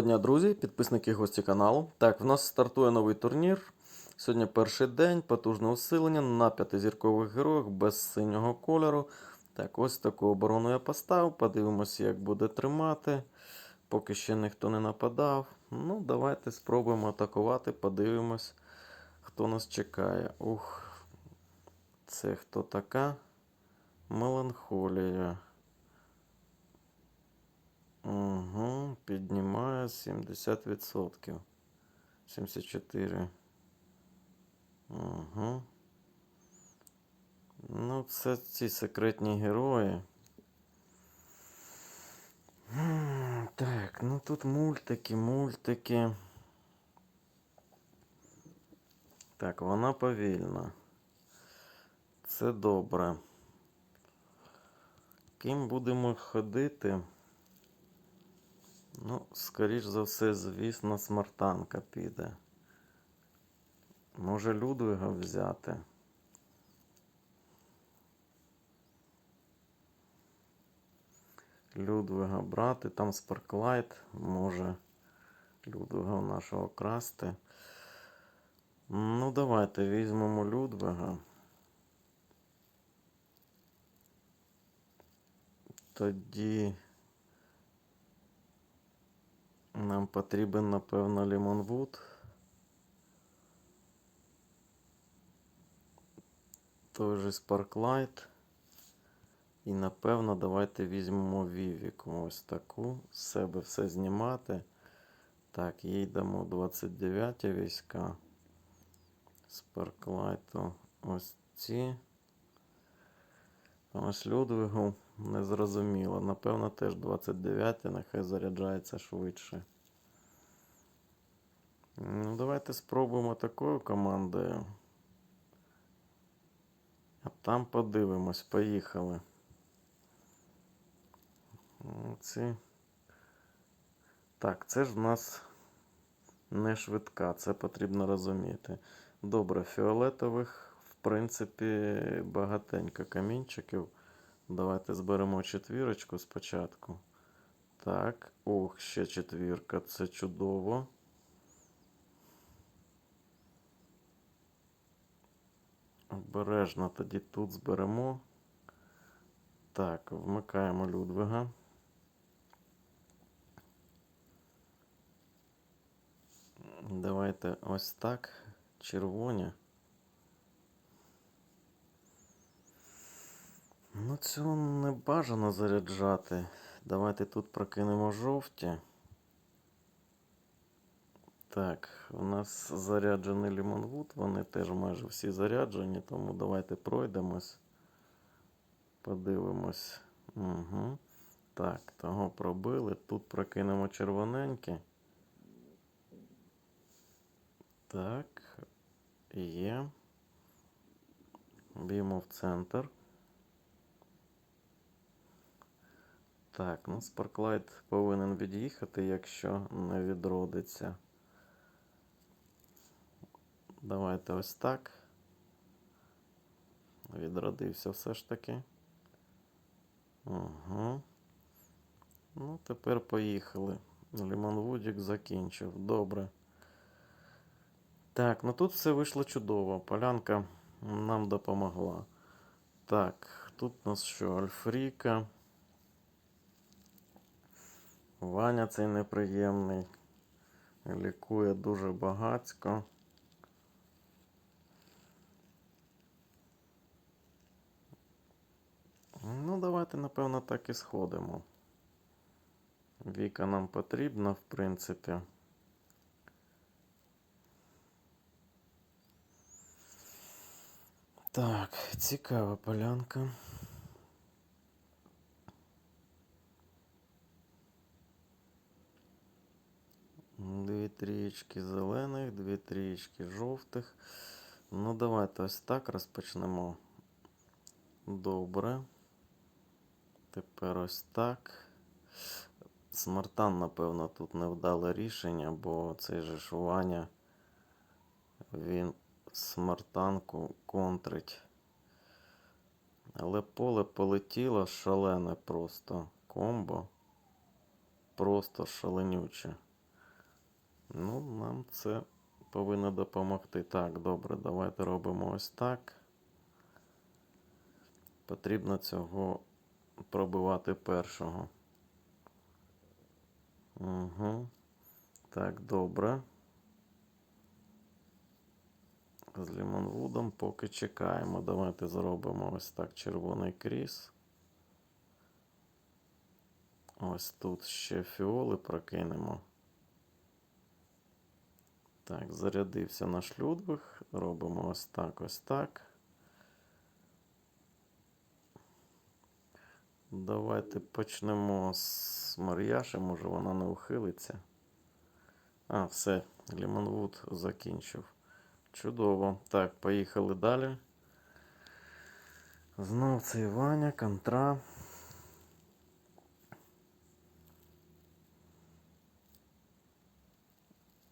Доброго дня, друзі, підписники гості каналу. Так, в нас стартує новий турнір. Сьогодні перший день, потужне усилення на п'ятизіркових героях без синього кольору. Так, ось таку оборону я поставив. Подивимося, як буде тримати. Поки ще ніхто не нападав. Ну, давайте спробуємо атакувати, подивимось, хто нас чекає. Ух, це хто така? Меланхолія. Угу, піднімає 70%. 74. Угу. Ну, це ці секретні герої. Так, ну тут мультики, мультики. Так, вона повільна. Це добре. Ким будемо ходити? Ну, скоріш за все, звісно, смартанка піде. Може Людвига взяти. Людвига брати, там Спарклайт може Людвига нашого красти. Ну, давайте візьмемо Людвига. Тоді. Нам потрібен, напевно, Лімонвуд. Той же Sparklight. І напевно давайте візьмемо Вівіку. Ось таку. З себе все знімати. Так, їй дамо 29 війська. Спарклайту ось ці. Ось Людвигу не зрозуміло. Напевно, теж 29, нехай заряджається швидше. Ну, давайте спробуємо такою командою. А там подивимось, поїхали. Ну, Ці. Так, це ж в нас не швидка, це потрібно розуміти. Добре, фіолетових, в принципі, багатенько камінчиків. Давайте зберемо четвірочку спочатку. Так, ох, ще четвірка, це чудово. Обережно тоді тут зберемо. Так, вмикаємо Людвига. Давайте ось так. Червоні. Ну, цього не бажано заряджати. Давайте тут прокинемо жовті. Так, у нас заряджений лімонвуд, вони теж майже всі заряджені, тому давайте пройдемось. Подивимось. Угу. Так, того пробили. Тут прокинемо червоненькі. Так, є. Б'ємо в центр. Так, ну Sparklight повинен від'їхати, якщо не відродиться. Давайте ось так. Відродився все ж таки. Угу. Ну, тепер поїхали. Лімонвудік закінчив. Добре. Так, ну тут все вийшло чудово. Полянка нам допомогла. Так, тут у нас що? Альфріка. Ваня цей неприємний. Лікує дуже багацько. Ну, давайте, напевно, так і сходимо. Віка нам потрібна, в принципі. Так, цікава полянка. Дві трієчки зелених, дві трієчки жовтих. Ну, давайте ось так розпочнемо. Добре. Тепер ось так. Смартан, напевно, тут невдале рішення, бо цей же ж Ваня, він смартанку контрить. Але поле полетіло шалене просто комбо. Просто шаленюче. Ну, нам це повинно допомогти. Так, добре, давайте робимо ось так. Потрібно цього пробивати першого. Угу. Так, добре. З лімонвудом поки чекаємо. Давайте зробимо ось так червоний кріс. Ось тут ще фіоли прокинемо. Так, зарядився наш Людвиг. Робимо ось так, ось так. Давайте почнемо з Мар'яші, може вона не ухилиться. А, все, Лімонвуд закінчив. Чудово. Так, поїхали далі. Знов це Ваня, контра.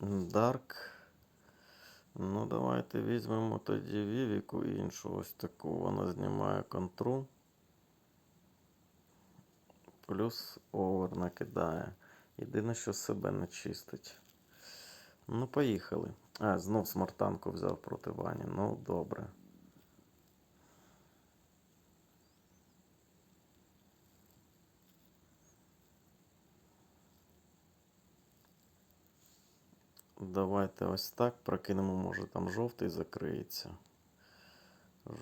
Дарк. Ну, давайте візьмемо тоді Вівіку іншу. Ось таку. Вона знімає контру. Плюс овер накидає. Єдине, що себе не чистить. Ну, поїхали. А, знов смартанку взяв проти Вані. Ну, добре. Давайте ось так прокинемо, може там жовтий закриється.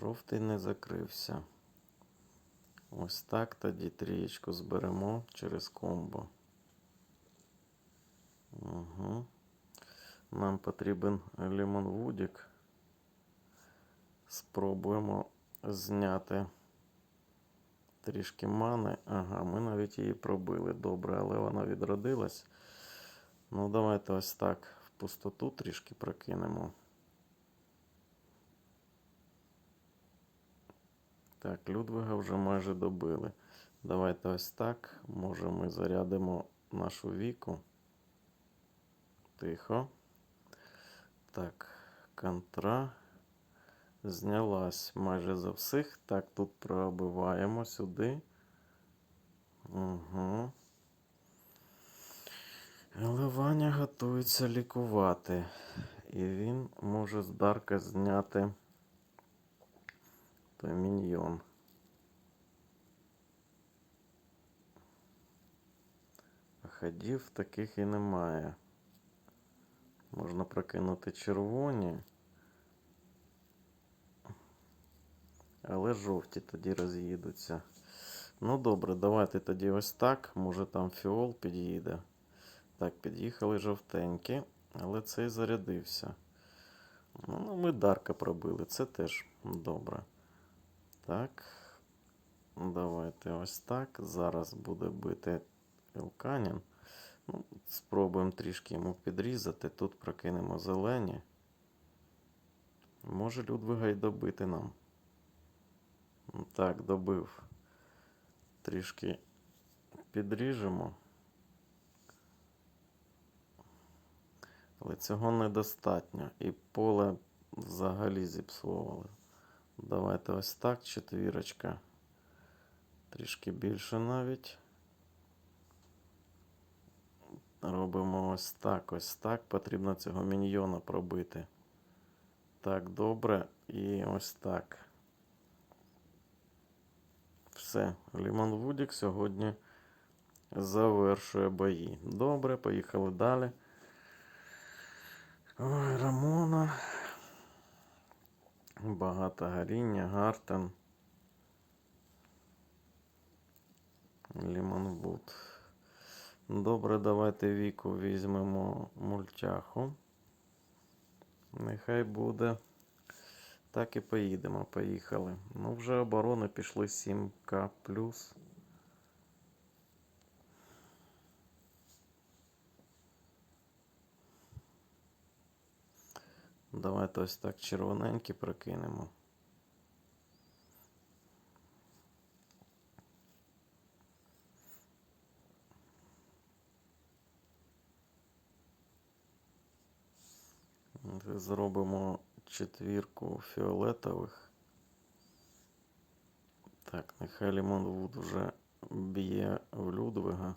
Жовтий не закрився. Ось так тоді трієчку зберемо через комбо. Угу. Нам потрібен Лімон Вудік. Спробуємо зняти трішки мани. Ага, ми навіть її пробили. Добре, але вона відродилась. Ну, давайте ось так в пустоту трішки прокинемо. Так, Людвига вже майже добили. Давайте ось так. Може ми зарядимо нашу віку. Тихо. Так, контра знялась майже за всіх. Так, тут пробиваємо сюди. Угу. Але готується лікувати. І він може з Дарка зняти той міньйон. А ходів таких і немає. Можна прокинути червоні. Але жовті тоді роз'їдуться. Ну добре, давайте тоді ось так. Може там фіол під'їде. Так, під'їхали жовтенькі, але цей зарядився. Ну, ми Дарка пробили, це теж добре. Так. Давайте ось так. Зараз буде бити Елканін. Ну, Спробуємо трішки йому підрізати. Тут прокинемо зелені. Може Людвига й добити нам. Так, добив. Трішки підріжемо. Але цього недостатньо. І поле взагалі зіпсували. Давайте ось так, четвірочка. Трішки більше навіть. Робимо ось так, ось так. Потрібно цього міньйона пробити. Так, добре. І ось так. Все. Лімон Вудік сьогодні завершує бої. Добре, поїхали далі. Ой, Рамона. Багато горіння, Гартен. Лімонвуд. Добре, давайте віку візьмемо мультяху. Нехай буде. Так і поїдемо. Поїхали. Ну, вже оборони пішли 7К Давайте ось так червоненькі прокинемо. Зробимо четвірку фіолетових. Так, нехай Лімонвуд вже б'є в Людвига.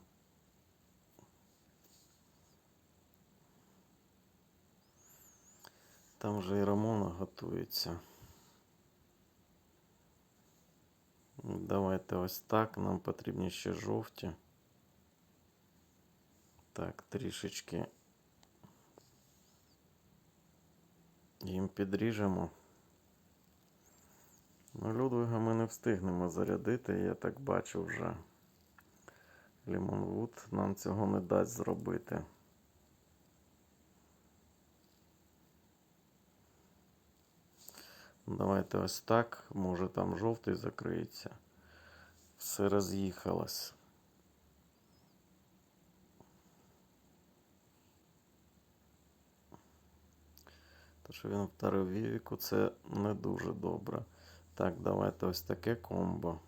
Там вже і Рамона готується. Давайте ось так. Нам потрібні ще жовті. Так, трішечки їм підріжемо. Ну, Людвига ми не встигнемо зарядити, я так бачу вже. Лімонвуд нам цього не дасть зробити. Давайте ось так. Може там жовтий закриється. Все роз'їхалось. То, що він вдарив Вівіку, це не дуже добре. Так, давайте ось таке комбо.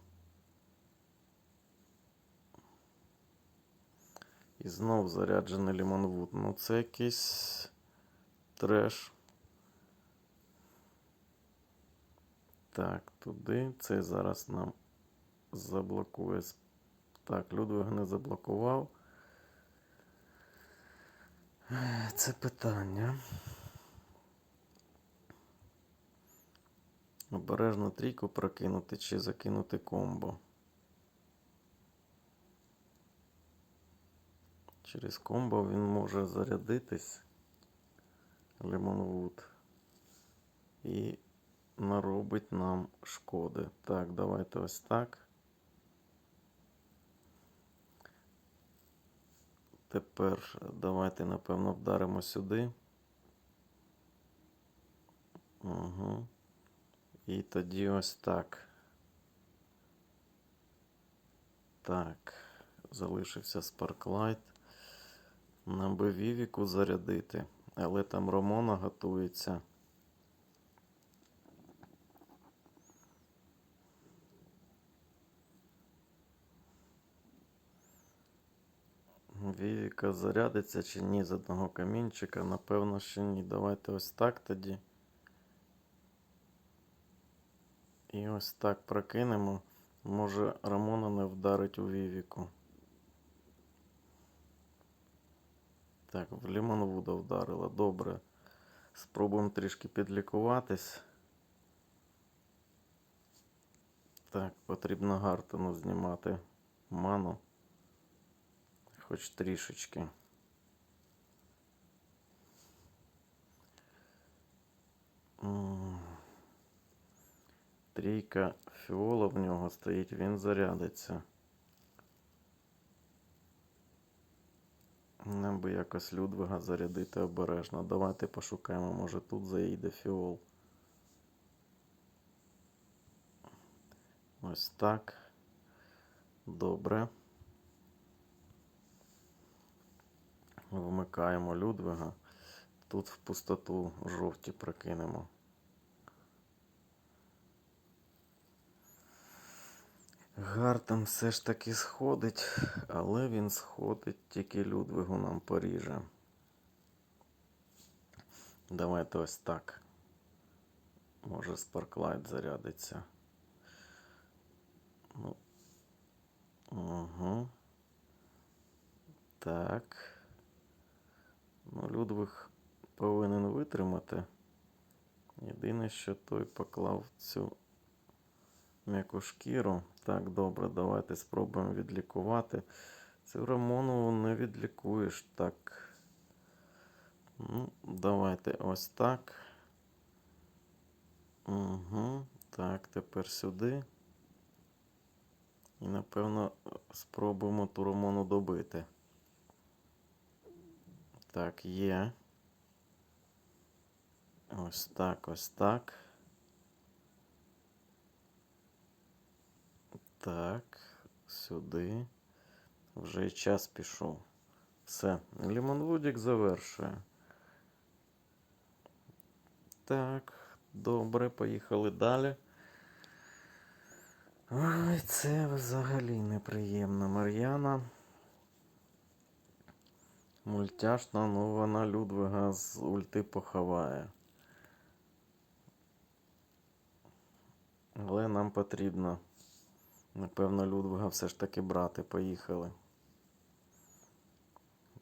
І знов заряджений лімонвуд. Ну це якийсь треш. Так, туди. Цей зараз нам заблокує. Так, Людвиг не заблокував. Це питання. Обережно трійку прокинути чи закинути комбо. Через комбо він може зарядитись. Лимонвуд. І наробить нам шкоди. Так, давайте ось так. Тепер давайте, напевно, вдаримо сюди. Угу. І тоді ось так. Так, залишився. Нам би Вівіку зарядити, але там Ромона готується. Вівіка зарядиться чи ні з одного камінчика? Напевно, що ні. Давайте ось так тоді. І ось так прокинемо. Може Рамона не вдарить у Вівіку. Так, в Лімонвуда вдарила. Добре. Спробуємо трішки підлікуватись. Так, потрібно Гартону знімати ману. Хоч трішечки. Трійка фіола в нього стоїть, він зарядиться. Нам би якось Людвига зарядити обережно. Давайте пошукаємо, може тут заїде фіол. Ось так. Добре. Вмикаємо Людвига. Тут в пустоту жовті прокинемо. Гартом все ж таки сходить, але він сходить, тільки Людвигу нам поріже. Давайте ось так. Може Спарклайт зарядиться. Ну. Угу. Так. Ну, Людвиг повинен витримати. Єдине, що той поклав цю м'яку шкіру. Так, добре, давайте спробуємо відлікувати. Цю Рамонову не відлікуєш так. Ну, давайте ось так. Угу. Так, тепер сюди. І напевно спробуємо ту Рамону добити. Так, є. Ось так, ось так. Так, сюди. Вже і час пішов. Все. Лімонвудік завершує. Так, добре, поїхали далі. Ой, це взагалі неприємно. Мар'яна. Мультяшна ну вона Людвига з ульти поховає. Але нам потрібно. Напевно, Людвига все ж таки брати. Поїхали.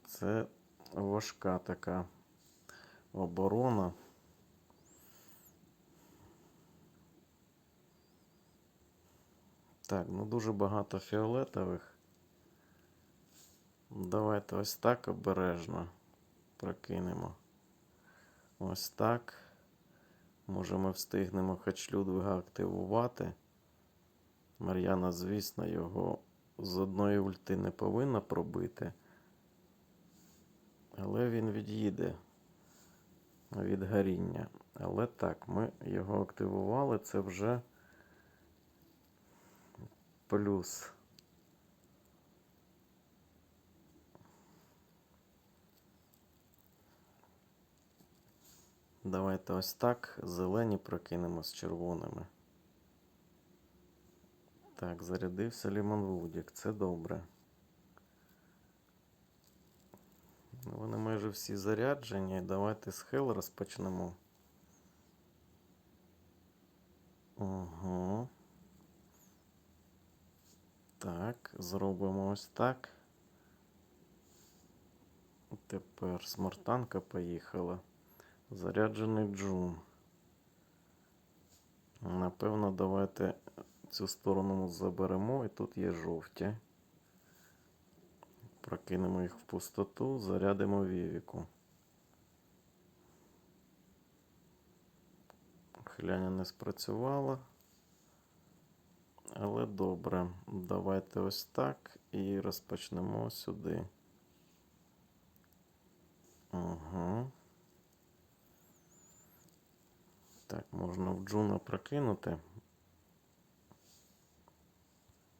Це важка така оборона. Так, ну дуже багато фіолетових. Давайте ось так обережно прокинемо. Ось так. Може ми встигнемо хоч Людвига активувати. Мар'яна, звісно, його з одної ульти не повинна пробити. Але він від'їде від горіння. Але так, ми його активували, це вже плюс. Давайте ось так. Зелені прокинемо з червоними. Так, зарядився Лімон Вудік. Це добре. Вони майже всі заряджені. Давайте з розпочнемо. Угу. Так, зробимо ось так. Тепер смартанка поїхала. Заряджений джун. Напевно, давайте цю сторону заберемо, і тут є жовті. Прокинемо їх в пустоту, зарядимо Вівіку. Хляня не спрацювала. Але добре. Давайте ось так і розпочнемо сюди. Угу. Так, можна в Джуна прокинути.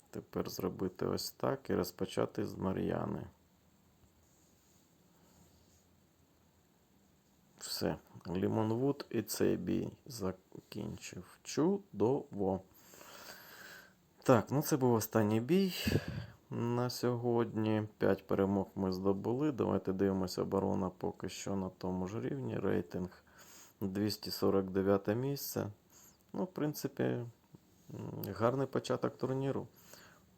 Тепер зробити ось так і розпочати з Мар'яни. Все. Лімонвуд і цей бій закінчив. Чудово. Так, ну це був останній бій на сьогодні. 5 перемог ми здобули. Давайте дивимося оборона поки що на тому ж рівні. Рейтинг 249 місце. Ну, в принципі, гарний початок турніру.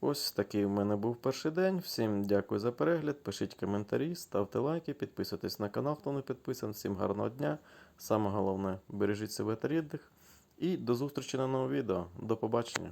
Ось такий в мене був перший день. Всім дякую за перегляд. Пишіть коментарі, ставте лайки, підписуйтесь на канал, хто не підписаний. Всім гарного дня. Саме головне, бережіть себе та рідних. І до зустрічі на новому відео. До побачення.